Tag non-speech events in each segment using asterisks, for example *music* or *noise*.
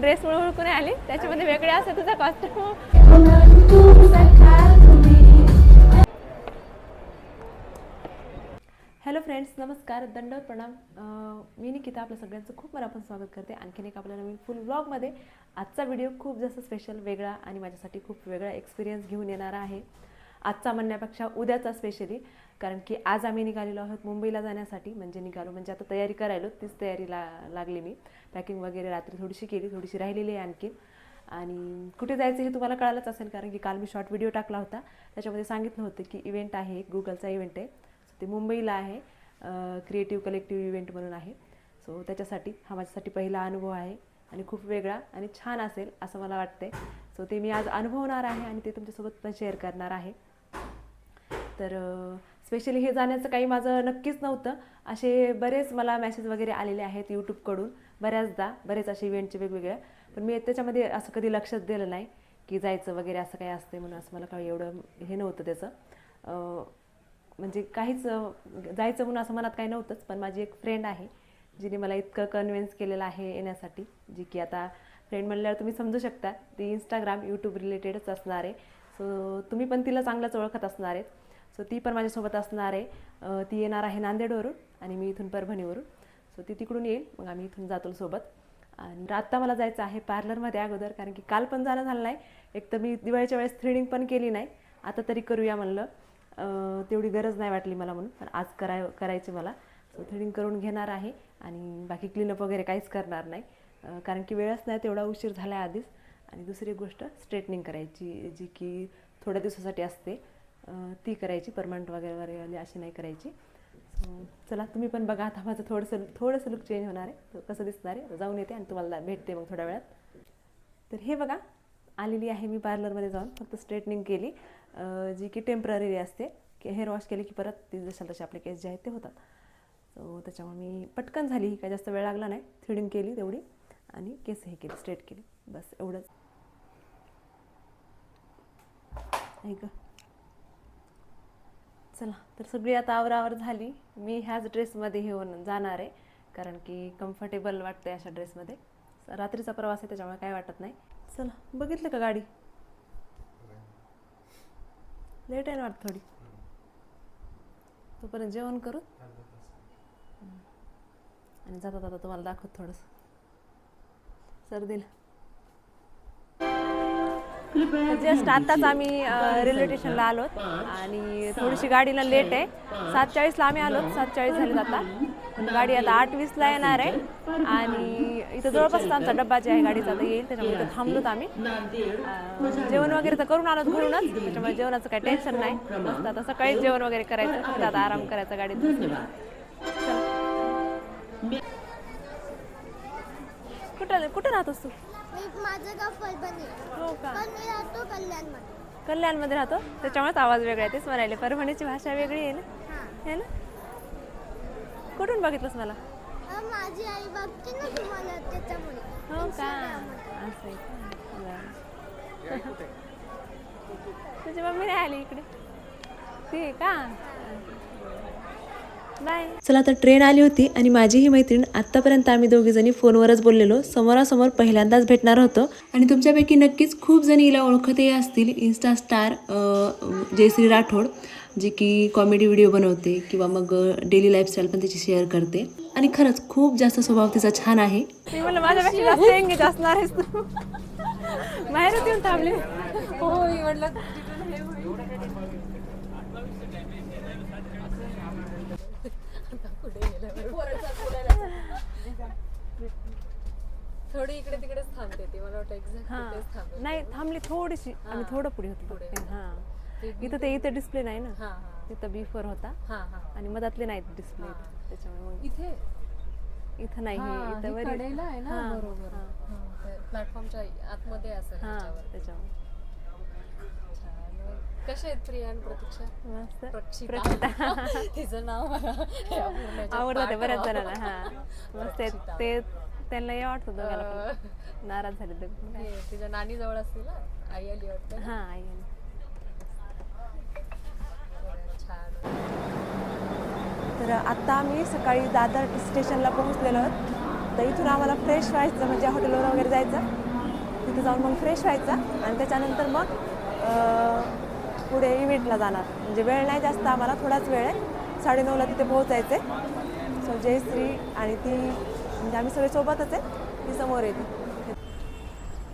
ड्रेसमुळे ओळखून आली. त्याच्यामध्ये वेगळे असं तुझा कॉस्ट्युम हॅलो फ्रेंड्स नमस्कार. दंडवत प्रणाम. मी निकिता आपलं सगळ्यांचं खूप मनापासून स्वागत करते. आणखीन एक आपल्या नवीन फुल ब्लॉगमध्ये आजचा व्हिडिओ खूप जास्त स्पेशल वेगळा आणि माझ्यासाठी खूप वेगळा एक्सपिरियन्स घेऊन येणारा आहे. आजचा म्हणण्यापेक्षा उद्याचा स्पेशली कारण की आज आम्ही निघालेलो आहोत मुंबईला जाण्यासाठी म्हणजे निघालो म्हणजे आता तयारी करायलो तीच तयारी ला लागली मी. पॅकिंग वगैरे रात्री थोडीशी केली थोडीशी राहिलेली आहे आणखीन. आणि कुठे जायचं हे तुम्हाला कळालंच असेल कारण की काल मी शॉर्ट व्हिडिओ टाकला होता. त्याच्यामध्ये सांगितलं होतं की इव्हेंट आहे एक गुगलचा इव्हेंट आहे. सो ते मुंबईला आहे. क्रिएटिव्ह कलेक्टिव्ह इव्हेंट म्हणून आहे. सो त्याच्यासाठी हा माझ्यासाठी पहिला अनुभव आहे. आणि खूप वेगळा आणि छान असेल असं मला वाटते सो ते मी आज अनुभवणार आहे आणि ते तुमच्यासोबत पण शेअर करणार आहे. तर स्पेशली हे जाण्याचं काही माझं नक्कीच नव्हतं. असे बरेच मला मेसेज वगैरे आलेले आहेत यूट्यूबकडून बऱ्याचदा बरेच असे इव्हेंटचे वेगवेगळ्या पण मी त्याच्यामध्ये असं कधी लक्षच दिलं नाही की जायचं वगैरे असं काही असते म्हणून असं मला काही एवढं हे नव्हतं त्याचं. म्हणजे काहीच जायचं म्हणून असं मनात काही नव्हतंच. पण माझी एक फ्रेंड आहे जिने मला इतकं कन्व्हिन्स केलेलं आहे येण्यासाठी जी की आता फ्रेंड म्हणल्यावर तुम्ही समजू शकता ती इंस्टाग्राम यूट्यूब रिलेटेडच असणार आहे. सो तुम्ही पण तिला चांगलंच ओळखत असणार आहेत. सो ती पण माझ्यासोबत असणार आहे. ती येणार आहे नांदेडवरून आणि मी इथून परभणीवरून. सो ती तिकडून येईल. मग आम्ही इथून जातो सोबत. आणि आत्ता मला जायचं आहे पार्लरमध्ये अगोदर कारण की काल पण जाणं झालं नाही. एक तर मी दिवाळीच्या वेळेस थ्रेडिंग पण केली नाही. आता तरी करूया म्हणलं. तेवढी गरज नाही वाटली मला म्हणून पण आज कराय करायची मला. सो थ्रेडिंग करून घेणार आहे आणि बाकी क्लीनअप वगैरे काहीच करणार नाही. कारण की वेळच नाही तेवढा उशीर झाला आहे आधीच. आणि दुसरी गोष्ट स्ट्रेटनिंग करायची जी की थोड्या दिवसासाठी असते. ती करायची परमनंट वगैरे वगैरे म्हणजे अशी नाही करायची. सो चला तुम्ही पण बघा आता माझं थोडंसं थोडंसं लुक चेंज होणार आहे. कसं दिसणार आहे? जाऊन येते आणि तुम्हाला भेटते मग थोड्या वेळात. तर हे बघा आलेली आहे मी पार्लरमध्ये जाऊन. फक्त स्ट्रेटनिंग केली. जी की टेंपररी असते की हेअर वॉश केली की परत ती जशा तसे आपले केस जे आहेत ते होतात. सो त्याच्यामुळे मी पटकन झाली काय जास्त वेळ लागला नाही. थ्रेडिंग केली तेवढी आणि केस हे केली स्ट्रेट केली. बस एवढंच. ऐका. चला तर सगळी आता आवरावर झाली. मी ह्याच ड्रेसमध्ये घेऊन जाणार आहे कारण की कम्फर्टेबल वाटते अशा ड्रेसमध्ये. रात्रीचा प्रवास आहे त्याच्यामुळे काय वाटत नाही. चला बघितलं का गाडी? लेट आहे ना वाटत थोडी. तोपर्यंत जेवण करू? आणि जाता जाता तुम्हाला दाखवत थोडंसं. सर्दीला. म्हणजे जस्ट आत्ताच आम्ही रेल्वे स्टेशनला आलो आणि थोडीशी गाडीला लेट आहे. सात चाळीसला आम्ही आलो सात चाळीस आता गाडी आता आठ वीसला येणार आहे. आणि इथं जवळपास आमचा डब्बा जे आहे गाडीचा आता येईल. त्याच्यामुळे इथं थांबलोत आम्ही. जेवण वगैरे तर करून आलोत घरूनच. त्याच्यामुळे जेवणाचं काही टेन्शन नाही. मस्त आता सकाळीच जेवण वगैरे करायचं. आता आराम करायचा गाडीत. कुठं कुठं राहतोस तू? माझं गाव परभणी हो का? पण मी राहतो कल्याणमध्ये. कल्याणमध्ये राहतो? त्याच्यामुळेच आवाज वेगळा आहे तेच म्हणाले परभणीची भाषा वेगळी आहे ना? हां. है ना? कुठून बघितलंस मला? अं, माझी आई बघते ना तुम्हाला त्याच्यामुळे. हो का. असं आहे का? बरं. तुझी मम्मी नाही आली इकडे. ती आहे का? बाय. चला तर ट्रेन आली होती आणि माझी ही मैत्रीण आत्तापर्यंत आम्ही दोघी जणी फोनवरच बोललेलो. समोरासमोर पहिल्यांदाच भेटणार होतो. आणि तुमच्यापैकी नक्कीच खूप जणी हिला ओळखतही असतील. इन्स्टा स्टार जयश्री राठोड जी की कॉमेडी व्हिडिओ बनवते किंवा मग डेली लाईफस्टाईल पण तिची शेअर करते. आणि खरंच खूप जास्त स्वभाव तिचा छान आहे. माझ्यापेक्षा जास्त असणार आहेस *laughs* थांबली. हो मी म्हटलं थोडी इकडे तिकडेच थांबते ती. मला वाटतं एक्झॅक्ट थांबते नाही थांबली थोडीशी. आम्ही थोडं पुढे होतो. हा. इथं ते इथं डिस्प्ले नाही ना. तिथं बिफोर होता. हा हा. आणि मधातले नाहीत डिस्प्ले. त्याच्यामुळे मग इथे? इथं नाही इथं वरी- कडेला आहे ना बरोबर. प्लॅटफॉर्मच्या आतमध्ये असेल. त्याच्यामुळे. कशा आहेत प्रिया आणि प्रतीक्षा? प्रक्षिता. *laughs* तिचं नाव मला आवडतं ते बऱ्याच. जणांना. हा. मस्त. ते त्यांना हे वाटतं दोघाला पण. नाराज झाले दोघं हे, तिच्या नानी जवळ असतील ना? आई आली वाटतं? हा आई आली. छान तर आता आम्ही सकाळी दादर स्टेशनला पोहोचलेलो आहोत. तर इथून आम्हाला फ्रेश व्हायचं म्हणजे हॉटेलवर वगैरे जायचं. तिथे जाऊन मग फ्रेश व्हायचं. आणि त्याच्यानंतर मग अं, पुढे इव्हेंटला जाणार. म्हणजे वेळ नाही जास्त आम्हाला थोडाच वेळ आहे. साडेनऊला तिथे पोहोचायचं आहे सो जयश्री आणि ती म्हणजे आम्ही सगळे सोबतच आहे. ती समोर येते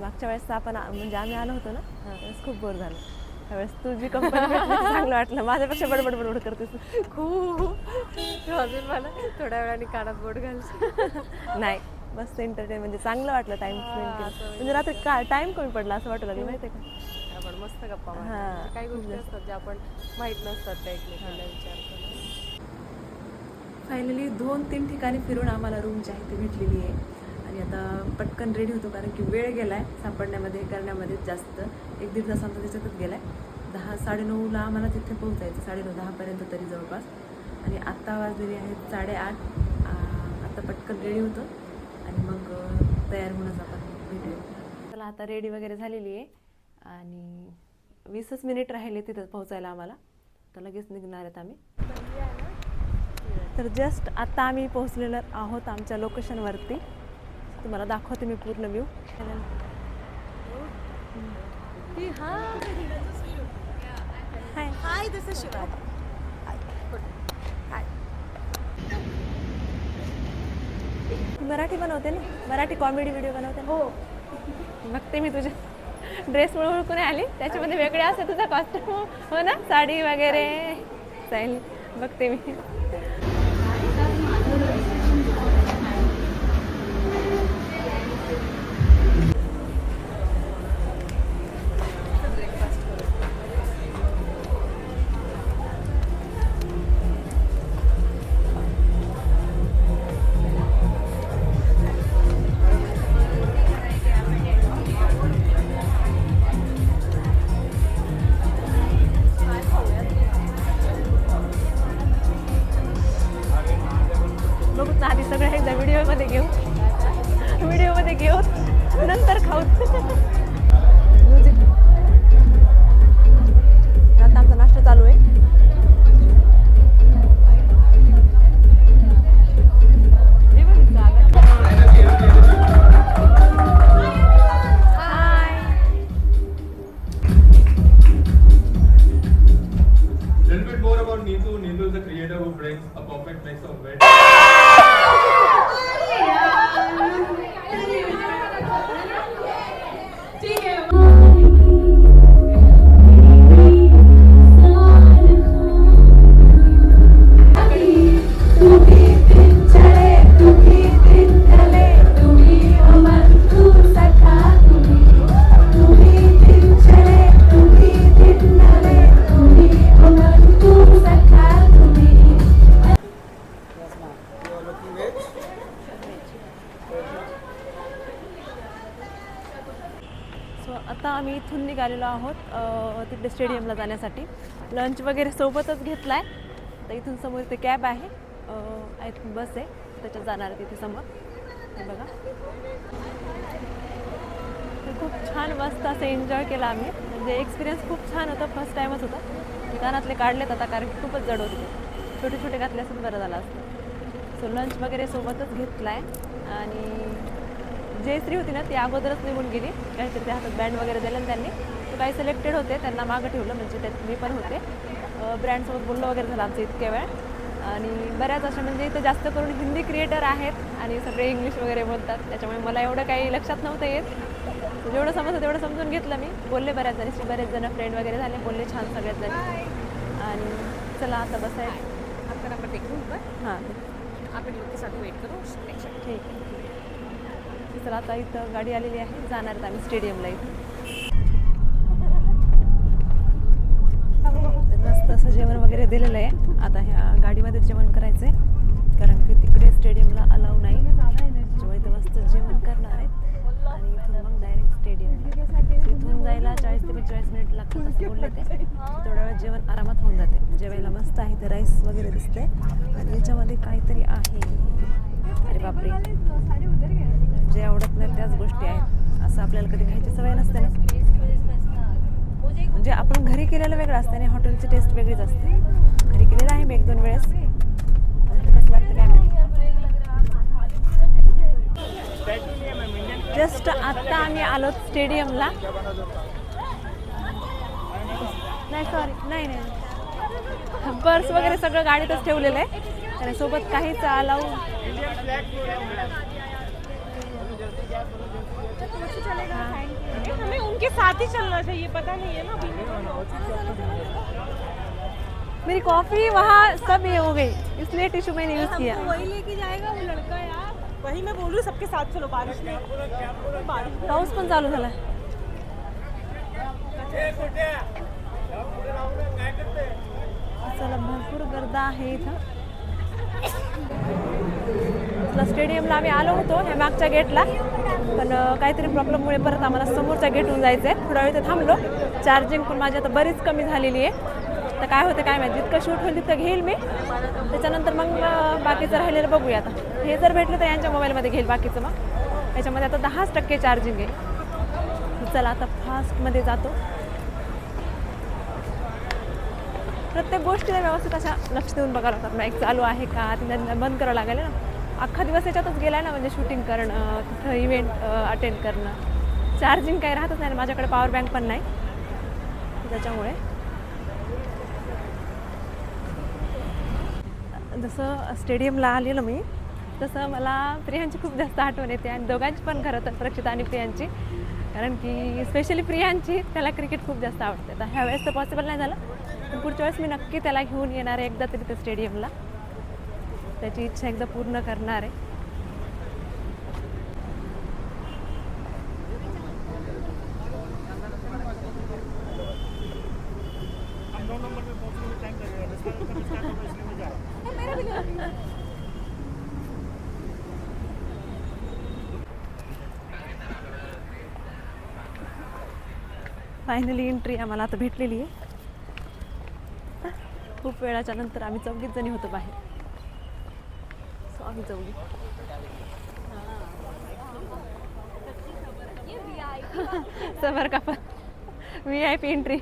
मागच्या वेळेस आपण म्हणजे आम्ही आलो होतो ना त्यावेळेस खूप बोर झालं. त्यावेळेस तुझी कंपनी चांगलं वाटलं. माझ्यापेक्षा बडबड बडबड करतेस खूप. अजून मला थोड्या वेळाने कानात बोट घालशील. नाही मस्त एंटरटेन म्हणजे चांगलं वाटलं टाइम स्पेंड म्हणजे रात्री का टाइम कमी पडला असं वाटू लागलं माहिती आहे का? आपण मस्त गप्पा हा, काही गोष्टी जास्त. असतात ज्या आपण माहीत नसतात त्या एकमेकांना विचारतो फायनली दोन तीन ठिकाणी फिरून आम्हाला रूम जी आहे ती भेटलेली आहे. आणि आता पटकन रेडी होतो कारण की वेळ गेला आहे सापडण्यामध्ये करण्यामध्ये जास्त. एक दीड तास आमचा त्याच्यातच गेला आहे दहा साडेनऊला आम्हाला तिथे पोहोचायचं साडेनऊ दहापर्यंत तरी जवळपास. आणि आत्ता वाजलेली आहे साडेआठ. आत्ता आता पटकन रेडी होतो. आणि मग तयार होऊनच आपण भेटूया. चला आता रेडी वगैरे झालेली आहे. आणि वीसच मिनिट राहिले तिथं पोहोचायला आम्हाला. तर लगेच निघणार आहेत आम्ही. तर जस्ट आता आम्ही पोहोचलेलो आहोत आमच्या लोकेशनवरती तुम्हाला दाखवते मी पूर्ण व्ह्यू हाय दिस मराठी बनवते ना? मराठी कॉमेडी व्हिडिओ बनवते हो. बघते मी तुझे ड्रेस मुळे ओळखून आली. त्याच्यामध्ये वेगळे असं तुझा कॉस्ट्युम हो ना? साडी वगैरे. चालेल. बघते मी. इथून निघालेलो आहोत तिकडे स्टेडियमला जाण्यासाठी. लंच वगैरे सोबतच घेतला आहे तर इथून समोर इथे कॅब आहे. आय थिंक बस आहे. त्याच्यात जाणार आहे तिथे समोर. हे बघा. तर खूप छान मस्त असं एन्जॉय केला आम्ही. म्हणजे एक्सपिरियन्स खूप छान होता. फर्स्ट टाईमच होता. मी कानातले काढलेत आता कारण की खूपच जड होते. छोटे छोटे घातले असत बरं झालं असतं. सो लंच वगैरे सोबतच घेतला आहे आणि जयश्री होती ना ती अगोदरच निघून गेली. काहीतरी त्या हातात बँड वगैरे दिलं ना त्यांनी. तर काही सिलेक्टेड होते त्यांना मागं ठेवलं म्हणजे त्यात मी पण होते. ब्रँडसोबत बोलणं वगैरे झालं आमचं इतक्या वेळ. आणि बऱ्याच अशा म्हणजे इथं जास्त करून हिंदी क्रिएटर आहेत आणि सगळे इंग्लिश वगैरे बोलतात. त्याच्यामुळे मला एवढं काही लक्षात नव्हतं येत. जेवढं समजतं तेवढं समजून घेतलं मी. बोलले बऱ्याच जणीशी बरेच जण फ्रेंड वगैरे झाले. बोलले छान सगळ्यात जण. आणि चला आता बसायचं आपण आपण हां. आपण युवतीसाठी वेट करू. ठीक आहे. तर आता इथं गाडी आलेली आहे जाणार आहेत आम्ही स्टेडियमला इथं. मस्त असं जेवण वगैरे दिलेलं आहे. आता ह्या गाडीमध्ये जेवण करायचं आहे कारण की तिकडे स्टेडियमला अलाव नाही. त्याच्यामुळे इथं मस्त जेवण करणार आहेत आणि इथून मग डायरेक्ट स्टेडियम इथून जायला चाळीस ते पंचेचाळीस मिनिट लागतात असं बोलले ते. थोड्या वेळ जेवण आरामात होऊन जाते. जेवायला मस्त आहे ते राईस वगैरे दिसते आणि याच्यामध्ये काहीतरी आहे. अरे बापरे. जे आवडत नाही त्याच गोष्टी आहेत. असं आपल्याला कधी खायची सवय नसते ना. म्हणजे आपण घरी केलेलं वेगळं असतं आणि हॉटेलची टेस्ट वेगळीच असते. घरी केलेलं आहे मी एक दोन वेळेस. कसं लागतं काय जस्ट आत्ता आम्ही आलो स्टेडियमला नाही सॉरी नाही नाही. पर्स वगैरे सगळं गाडीतच ठेवलेलं आहे. आणि सोबत काहीच अलाऊ हमें उनके साथ ही चलना चाहिए पता नहीं है ना मेरी कॉफ़ी वहाँ सब ये हो गई इसलिए टिश्यू मैंने यूज़ किया। वही लेके जाएगा वो लड़का यार। वही मैं बोलूँ सबके साथ चलो बारिश में। पाऊस पण चालू झाला? चला भरपूर गर्दा आहे इथं. स्टेडियमला आम्ही आलो होतो ह्या मागच्या गेटला पण काहीतरी प्रॉब्लेममुळे परत आम्हाला समोरच्या गेटहून जायचं आहे थोडा वेळ इथे थांबलो. चार्जिंग पण माझी आता बरीच कमी झालेली आहे. तर काय होतं काय माहिती. जितकं शूट होईल तितकं घेईल मी. त्याच्यानंतर मग बाकीचं राहिलेलं बघूया आता. हे जर भेटलं तर यांच्या मोबाईलमध्ये घेईल बाकीचं मग. त्याच्यामध्ये आता दहाच टक्के चार्जिंग आहे. चला आता फास्टमध्ये जातो. प्रत्येक गोष्टीला व्यवस्थित अशा लक्ष देऊन बघावं लागतात मॅक चालू आहे का? त्यांना बंद करावं लागेल ना. अख्खा दिवस याच्यातच गेला ना म्हणजे शूटिंग करणं तिथं इव्हेंट अटेंड करणं. चार्जिंग काही राहतच नाही माझ्याकडे पॉवर बँक पण नाही. त्याच्यामुळे. जसं स्टेडियमला आलेलो मी तसं मला प्रियांची खूप जास्त आठवण येते आणि दोघांची पण खरं तर प्रक्षिता आणि प्रियांची. कारण की स्पेशली प्रियांची त्याला क्रिकेट खूप जास्त आवडते. तर ह्यावेळेस तर पॉसिबल नाही झालं. पुढच्या वेळेस मी नक्की त्याला घेऊन येणार आहे एकदा तरी त्या स्टेडियमला त्याची इच्छा एकदा पूर्ण करणार आहे. फायनली एंट्री आम्हाला आता भेटलेली आहे. खूप वेळाच्या नंतर आम्ही चौघीच जणी होतो बाहेर. सो आम्ही चौघी. *laughs* समर का पण. व्ही आय पी एंट्री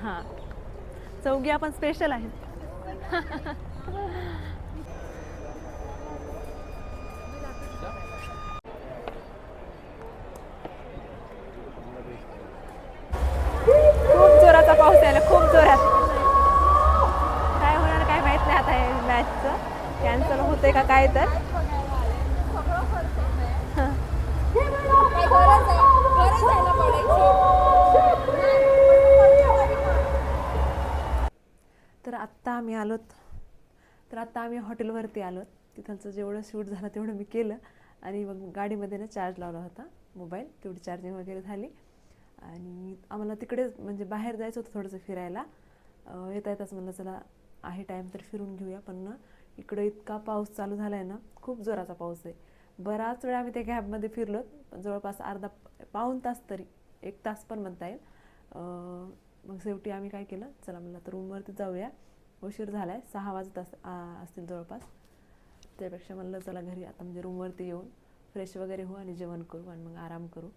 हां. चौघी आपण स्पेशल आहेत *laughs* खूप जोराचा पाऊस यायला खूप जोरात काय होणार काय माहीत नाही आता हे मॅचचं कॅन्सल होते का काय तर. तर आत्ता आम्ही आलोत. तर आत्ता आम्ही हॉटेलवरती आलोत. तिथलचं जेवढं शूट झालं तेवढं मी केलं. आणि मग गाडीमध्ये ना चार्ज लावला होता मोबाईल तेवढी चार्जिंग वगैरे झाली. आणि आम्हाला तिकडे म्हणजे बाहेर जायचं होतं थोडंसं फिरायला. येता येताच म्हणलं चला आहे टाईम तर फिरून घेऊया. पण ना इकडं इतका पाऊस चालू झाला आहे ना खूप जोराचा पाऊस आहे. बराच वेळ आम्ही त्या कॅबमध्ये फिरलो जवळपास अर्धा पाऊण तास तरी एक तास पण म्हणता येईल. मग शेवटी आम्ही काय केलं चला म्हणलं तर रूमवरती जाऊया. उशीर झाला आहे सहा वाजत अस असतील जवळपास. त्यापेक्षा म्हणलं चला घरी आता म्हणजे रूमवरती येऊन फ्रेश वगैरे हो आणि जेवण करू आणि मग आराम करू.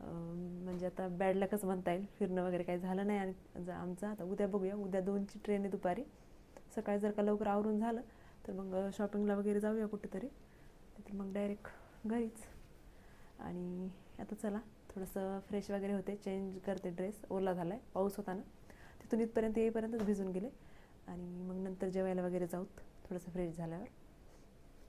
म्हणजे आता बॅड लकच म्हणता येईल. फिरणं वगैरे काही झालं नाही आणि आमचं. आता उद्या बघूया. उद्या दोनची ट्रेन आहे दुपारी. सकाळी जर का लवकर आवरून झालं तर मग शॉपिंगला वगैरे जाऊया कुठेतरी. तर मग डायरेक्ट घरीच. आणि आता चला थोडंसं फ्रेश वगैरे होते. चेंज करते ड्रेस ओला झाला आहे पाऊस होता ना. तिथून इथपर्यंत येईपर्यंतच भिजून गेले. आणि मग नंतर जेवायला वगैरे जाऊत. थोडंसं फ्रेश झाल्यावर.